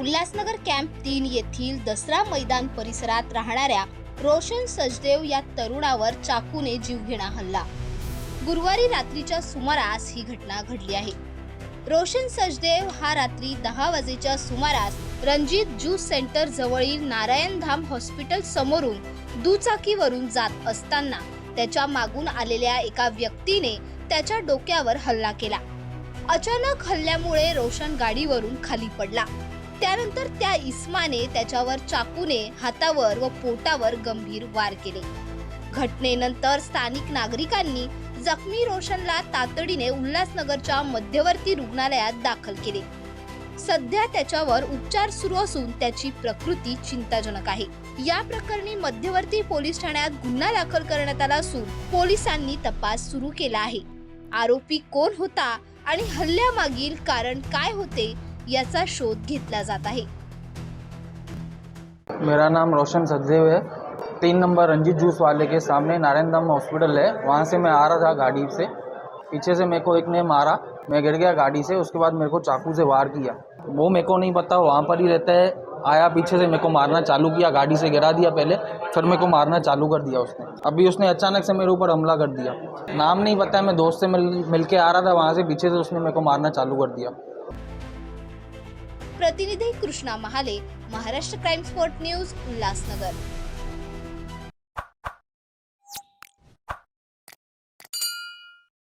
Ulhasnagar camp तीन येथील दसरा मैदान परिसरात राहणाऱ्या रोशन सचदेव या तरुणावर चाकूने जीवघेणा हल्ला. गुरुवारी रात्रीच्या सुमारास ही घटना घडली आहे. रोशन सचदेव हा रात्री दहा वाजेच्या सुमारास रणजित ज्यूस सेंटर जवळील नारायणधाम हॉस्पिटल समोरून दुचाकीवरून जात असताना त्याच्या मागून आलेल्या एका व्यक्तीने त्याच्या डोक्यावर हल्ला केला. अचानक हल्ल्यामुळे रोशन गाडीवरून खाली पडला. त्यानंतर त्या इस्माने त्याच्यावर चाकूने हातावर व पोटावर गंभीर वार केले. घटनेनंतर स्थानिक नागरिकांनी जखमी रोशनला तातडीने उल्हासनगरच्या मध्यवर्ती रुग्णालयात दाखल केले. सध्या त्याच्यावर उपचार सुरू असून त्याची प्रकृती चिंताजनक आहे. या प्रकरणी मध्यवर्ती पोलीस ठाण्यात गुन्हा दाखल करण्यात आला असून पोलिसांनी तपास सुरू केला आहे. आरोपी कोण होता आणि हल्ल्यामागील कारण काय होते याचा शोध घेतला जात आहे. मेरा नाम रोशन सचदेव है। तीन नंबर रंजीत जूस वाले के सामने नारायण धाम हॉस्पिटल है। वहाँ से मैं आ रहा था गाड़ी से। पीछे से मेरे को एक ने मारा। मैं गिर गया गाड़ी से। उसके बाद मेरे को चाकू से वार किया। वो मेरे को नहीं पता। वहाँ पर ही रहता है। आया पीछे से मेरे को मारना चालू किया। गाड़ी से गिरा दिया पहले। फिर मेरे को मारना चालू कर दिया उसने। अभी उसने अचानक से मेरे ऊपर हमला कर दिया। नाम नहीं पता। मैं दोस्त से मिल मिल के आ रहा था। वहाँ से पीछे से उसने मेरे को मारना चालू कर दिया। प्रतिनिधी Krishna Mahale Maharashtra crime spot news Ulhasnagar.